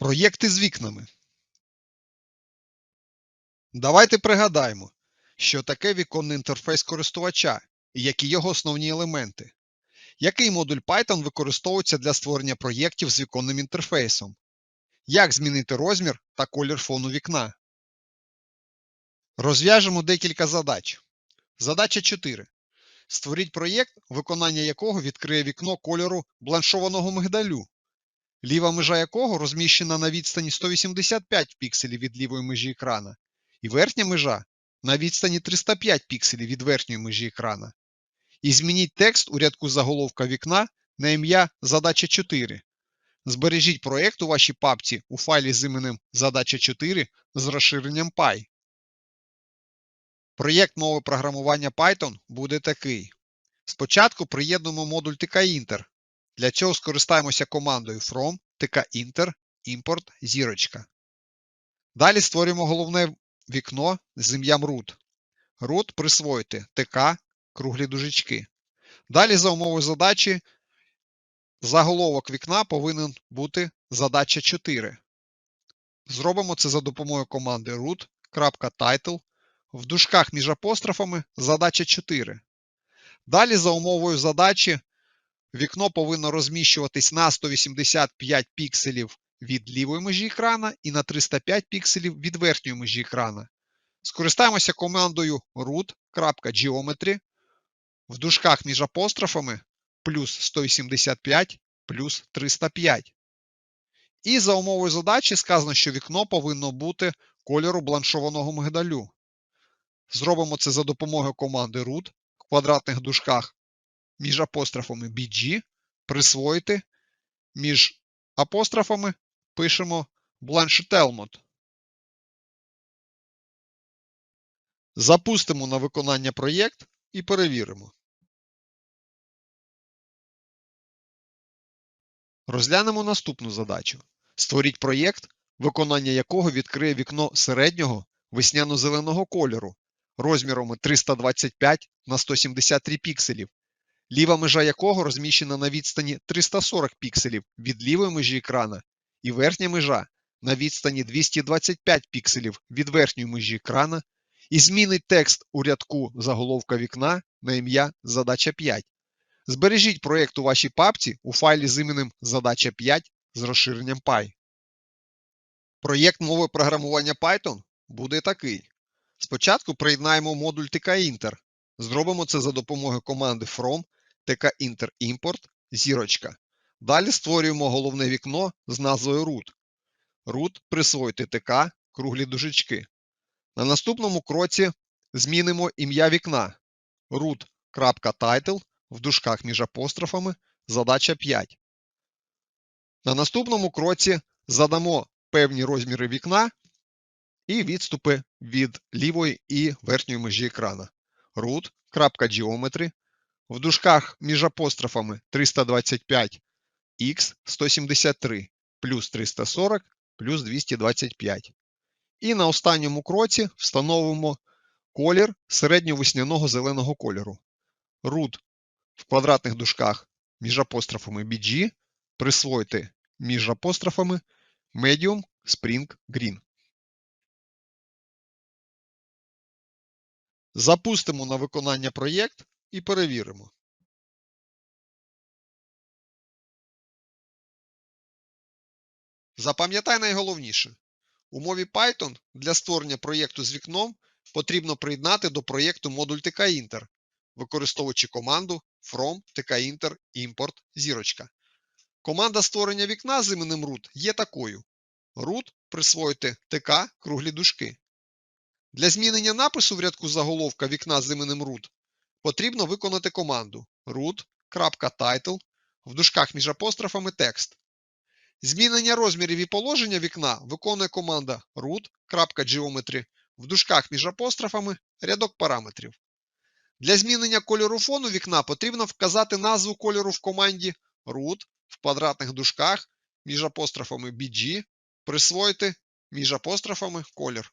Проєкти з вікнами. Давайте пригадаємо, що таке віконний інтерфейс користувача і які його основні елементи. Який модуль Python використовується для створення проєктів з віконним інтерфейсом? Як змінити розмір та колір фону вікна? Розв'яжемо декілька задач. Задача 4. Створіть проєкт, виконання якого відкриє вікно кольору бланшованого мигдалю, ліва межа якого розміщена на відстані 185 пікселів від лівої межі екрана, і верхня межа на відстані 305 пікселів від верхньої межі екрана. І змініть текст у рядку заголовка вікна на ім'я Задача 4. Збережіть проєкт у вашій папці у файлі з іменем Задача 4 з розширенням Py. Проєкт мови програмування Python буде такий. Спочатку приєднуємо модуль tkinter. Для цього скористаємося командою from tkinter import зірочка. Далі створюємо головне вікно з ім'ям root. Root присвоїти tk круглі дужечки. Далі за умовою задачі заголовок вікна повинен бути задача 4. Зробимо це за допомогою команди root.title в дужках між апострофами задача 4. Далі за умовою задачі вікно повинно розміщуватись на 185 пікселів від лівої межі екрана і на 305 пікселів від верхньої межі екрана. Скористаємося командою root.geometry в дужках між апострофами плюс 185 плюс 305. І за умовою задачі сказано, що вікно повинно бути кольору бланшованого мигдалю. Зробимо це за допомогою команди root в квадратних дужках між апострофами bg, присвоїти, між апострофами пишемо blanchet Запустимо на виконання проєкт і перевіримо. Розглянемо наступну задачу. Створіть проєкт, виконання якого відкриє вікно середнього весняно-зеленого кольору розмірами 325 на 173 пікселів, ліва межа якого розміщена на відстані 340 пікселів від лівої межі екрана, і верхня межа на відстані 225 пікселів від верхньої межі екрана, і змінить текст у рядку заголовка вікна на ім'я Задача 5. Збережіть проєкт у вашій папці у файлі з іменем Задача 5 з розширенням Py. Проєкт мови програмування Python буде такий. Спочатку приєднаємо модуль tkinter. Зробимо це за допомогою команди from tkinter import зірочка. Далі створюємо головне вікно з назвою root. Root присвоїти tk круглі дужечки. На наступному кроці змінимо ім'я вікна root.title в дужках між апострофами задача 5. На наступному кроці задамо певні розміри вікна і відступи від лівої і верхньої межі екрана. root.geometry в дужках між апострофами 325 x 173 плюс 340 плюс 225. І на останньому кроці встановимо колір середньовесняного зеленого кольору. root в квадратних дужках між апострофами BG присвоїти між апострофами Medium Spring Green. Запустимо на виконання проєкт і перевіримо. Запам'ятай найголовніше. У мові Python для створення проєкту з вікном потрібно приєднати до проєкту модуль tkinter, використовуючи команду from tkinter import зірочка. Команда створення вікна з іменем root є такою. root присвоїти tk круглі дужки. Для змінення напису в рядку заголовка вікна з іменем root потрібно виконати команду root.title в дужках між апострофами текст. Змінення розмірів і положення вікна виконує команда root.geometry в дужках між апострофами рядок параметрів. Для змінення кольору фону вікна потрібно вказати назву кольору в команді root в квадратних дужках між апострофами bg, присвоїти між апострофами колір.